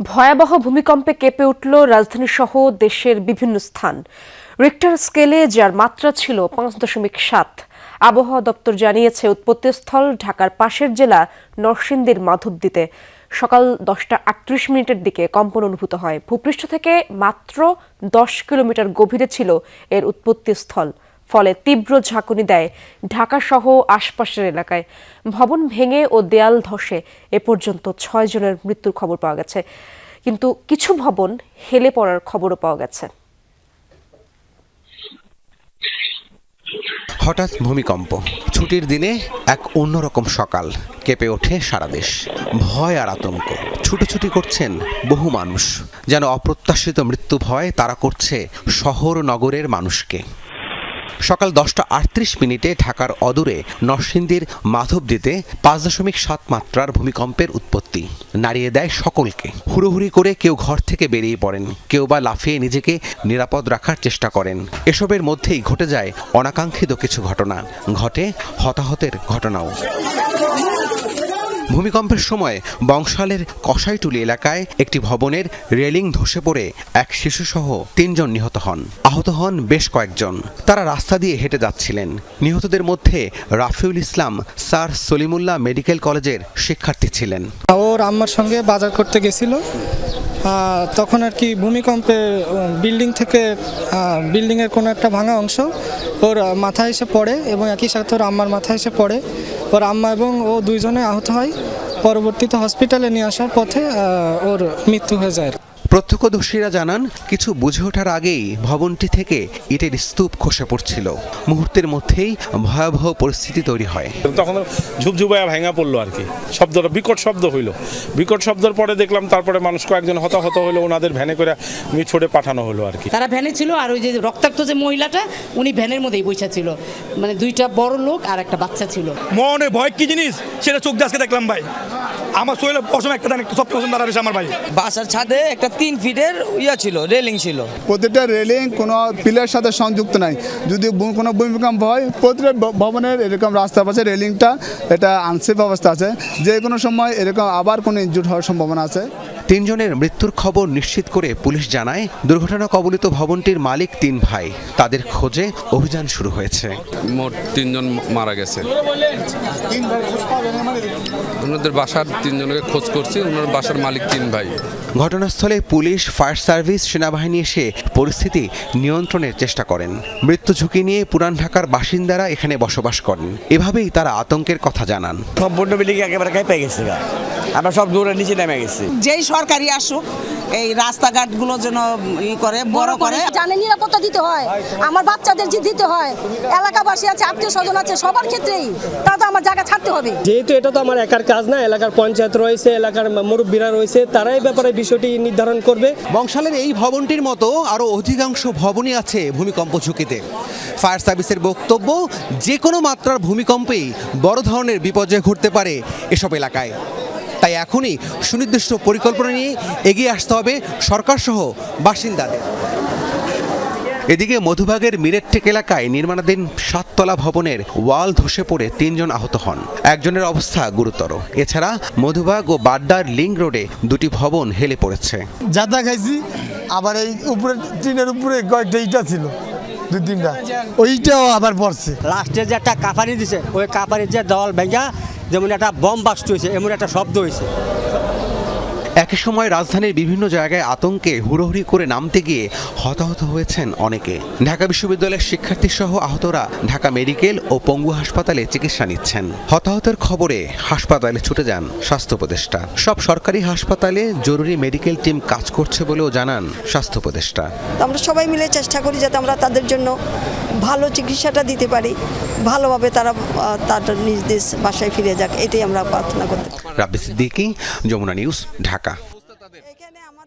ভয়াবহ ভূমিকম্পে কেঁপে উঠল রাজধানী সহ দেশের বিভিন্ন স্থান। রিক্টার স্কেলে যার মাত্রা ছিল পাঁচ দশমিক সাত, আবহাওয়া দপ্তর জানিয়েছে উৎপত্তিস্থল ঢাকার পাশের জেলা নরসিংদীর মাধবদীতে। সকাল দশটা আটত্রিশ মিনিটের দিকে কম্পন অনুভূত হয়। ভূপৃষ্ঠ থেকে মাত্র দশ কিলোমিটার গভীরে ছিল এর উৎপত্তিস্থল। ফলে তীব্র ঝাঁকুনি দেয় ঢাকা সহ আশপাশের এলাকায়। ভবন ভেঙে ও দেয়াল ধসে এ পর্যন্ত ছয় জনের মৃত্যুর খবর পাওয়া গেছে। কিন্তু কিছু ভবন হেলে পড়ার খবরও পাওয়া গেছে। হঠাৎ ভূমিকম্প। ছুটির দিনে এক অন্যরকম সকাল। কেঁপে ওঠে সারা দেশ। ভয় আর আতঙ্ক। ছুটোছুটি করছেন বহু মানুষ। যেন অপ্রত্যাশিত মৃত্যু ভয় তারা করছে শহর নগরের মানুষকে। সকাল দশটা আটত্রিশ মিনিটে ঢাকার অদূরে নরসিংদীর মাধবদীতে পাঁচ দশমিক সাত মাত্রার ভূমিকম্পের উৎপত্তি। নাড়িয়ে দেয় সকলকে। হুড়োহুড়ি করে কেউ ঘর থেকে বেরিয়ে পড়েন। কেউ বা লাফিয়ে নিজেকে নিরাপদ রাখার চেষ্টা করেন। এসবের মধ্যেই ঘটে যায় অনাকাঙ্ক্ষিত কিছু ঘটনা। ঘটে হতাহতের ঘটনাও। ভূমিকম্পের সময় বংশালের কষাইটুলি এলাকায় একটি ভবনের রেলিং ধসে পড়ে এক শিশুসহ তিনজন নিহত হন। আহত হন বেশ কয়েকজন। তারা রাস্তা দিয়ে হেঁটে যাচ্ছিলেন। নিহতদের মধ্যে রাফিউল ইসলাম, স্যার সলিমুল্লাহ মেডিকেল কলেজের শিক্ষার্থী ছিলেন। ওর আম্মার সঙ্গে বাজার করতে গেছিল। তখন আর কি ভূমিকম্পে বিল্ডিং থেকে বিল্ডিংয়ের কোনো একটা ভাঙা অংশ ওর মাথায় এসে পড়ে এবং একই সাথে ওর আম্মার মাথায় এসে পড়ে। ওর আম্মা এবং ও দুইজনে আহত হয়। পরবর্তীতে হসপিটালে নিয়ে আসার পথে ওর মৃত্যু হয়ে যায়। প্রত্যক্ষদর্শীরা জানান কিছু বুঝে ওঠার আগেই ভবনটি থেকে ইটের স্তূপ খসে পড়ছিল। মুহূর্তের মধ্যেই ভয়াবহ পরিস্থিতি তৈরি হয়। তখন ঝুপঝুপায়া ভেঙা পড়ল আর কি। শব্দটা বিকট শব্দ হইল। বিকট শব্দের পরে দেখলাম তারপরে মানুষ কয়েকজন হতাহত হলো ওনাদের ভ্যানে করে মিটফোটে পাঠানো হলো আর কি। তারা ভ্যানে ছিল আর ওই যে রক্তাক্ত যে মহিলাটা উনি ভ্যানের মধ্যেই বসে ছিল। মানে দুইটা বড় লোক আর একটা বাচ্চা ছিল। মনে ভয় কি জিনিস? সেটা চোখ দিয়ে আজকে দেখলাম ভাই। আমার শরীরে পশম একটা দান একটা সব পছন্দ দাঁড়াবে আমার ভাই। বাসার ছাদে একটা তিন ফিটের ইয়া ছিল রেলিং ছিল। প্রতিটা রেলিং কোনো পিলার সাথে সংযুক্ত নাই। যদি কোনো ভূমিকম্প হয়, প্রতিটা ভবনের এরকম রাস্তা পাশে রেলিংটা এটা আনসেফ অবস্থা আছে। যে কোনো সময় এরকম আবার কোনো ইনজুর হওয়ার সম্ভাবনা আছে। তিনজনের মৃত্যুর খবর নিশ্চিত করে পুলিশ জানায় দুর্ঘটনা কবলিত ভবনটির মালিক তিন ভাই। তাদের খোঁজে অভিযান শুরু হয়েছে। মোট তিনজন মারা গেছে। ওনাদের বাসার তিনজনকে খোঁজ করছি ওনার বাসার মালিক তিন ভাই। ঘটনাস্থলে পুলিশ ফায়ার সার্ভিস সেনাবাহিনী এসে পরিস্থিতি নিয়ন্ত্রণের চেষ্টা করেন। মৃত্যু ঝুঁকি নিয়ে পুরান ঢাকার বাসিন্দারা এখানে বসবাস করেন। এভাবেই তারা আতঙ্কের কথা জানান। সম্পূর্ণ বিল্ডিং একেবারে গেছে আমরা সব দূরে নিচে নেমে গেছি। যেই সরকারি আসুক এই রাস্তাঘাটগুলো যেন ই করে বড় করে। জানে নিরাপত্তা দিতে হয়। আমার বাচ্চাদের যে দিতে হয় এলাকাবাসী আছে আত্মীয় স্বজন আছে সবার ক্ষেত্রেই তা তো আমার জায়গা ছাড়তে হবে। যেহেতু এটা তো আমার একার কাজ না এলাকার পঞ্চায়েত রয়েছে এলাকার মুরব্বীরা রয়েছে তারাই ব্যাপারে বিষয়টি নির্ধারণ করবে। বংশালের এই ভবনটির মতো আরও অধিকাংশ ভবনই আছে ভূমিকম্প ঝুঁকিতে। ফায়ার সার্ভিসের বক্তব্য যে কোনো মাত্রার ভূমিকম্পেই বড় ধরনের বিপর্যয় ঘটতে পারে এসব এলাকায়। তাই এখনই সুনির্দিষ্ট পরিকল্পনা নিয়ে এগিয়ে আসতে হবে সরকারসহ বাসিন্দাদের। এদিকে মধুবাগের মিরেটটেক এলাকায় নির্মাণাধীন সাততলা ভবনের ওয়াল ধসে পড়ে তিনজন আহত হন। একজনের অবস্থা গুরুতর। এছাড়া মধুবাগ ও বাড্ডার লিঙ্ক রোডে দুটি ভবন হেলে পড়েছে। যাতা খাইছি আবার এই উপরে টিনের উপরে কয়েকটা ইটা ছিল দু তিনটা। ওইটাও আবার পড়ছে। লাস্টে যে একটা কাপানি দিছে ওই কাপানির যে দেওয়াল ভেঙা যেমন একটা বম বাস্ট হয়েছে এমন একটা শব্দ হয়েছে। একই সময় রাজধানীর বিভিন্ন জায়গায় আতঙ্কে হুড়োহুড়ি করে নামতে গিয়ে হতাহত হয়েছেন অনেকে। ঢাকা বিশ্ববিদ্যালয়ের শিক্ষার্থী সহ আহতরা ঢাকা মেডিকেল ও পঙ্গু হাসপাতালে চিকিৎসা নিচ্ছেন। হতাহতের খবরে হাসপাতালে ছুটে যান স্বাস্থ্য উপদেষ্টা। সব সরকারি হাসপাতালে জরুরি মেডিকেল টিম কাজ করছে বলেও জানান স্বাস্থ্য উপদেষ্টা। আমরা সবাই মিলে চেষ্টা করি যাতে আমরা তাদের জন্য ভালো চিকিৎসাটা দিতে পারি। ভালোভাবে তারা তার নিজ দেশ বাসায় ফিরে যাক এটাই আমরা প্রার্থনা করতে রাব্বি সিদ্দিকী যমুনা নিউজ ঢাকা